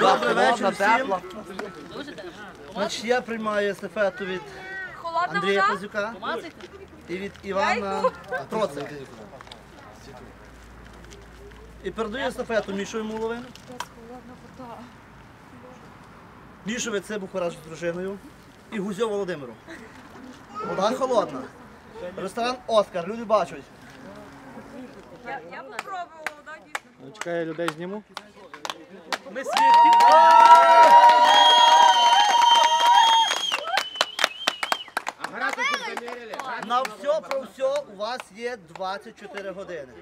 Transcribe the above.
Добрий вечір всім. Значить, я приймаю естафету від Андрія? Пазюка і від Івана Троцика. І передаю естафету Мішою Муловину. Мішовець Цибуху разом з дружиною і Гузьо Володимиру. Вода холодна. Ресторан Оскар, люди бачать. Я, попробувала, да, дійсно. Ну, чекай, людей зніму. Ми свідки. На все про все у вас є 24 години.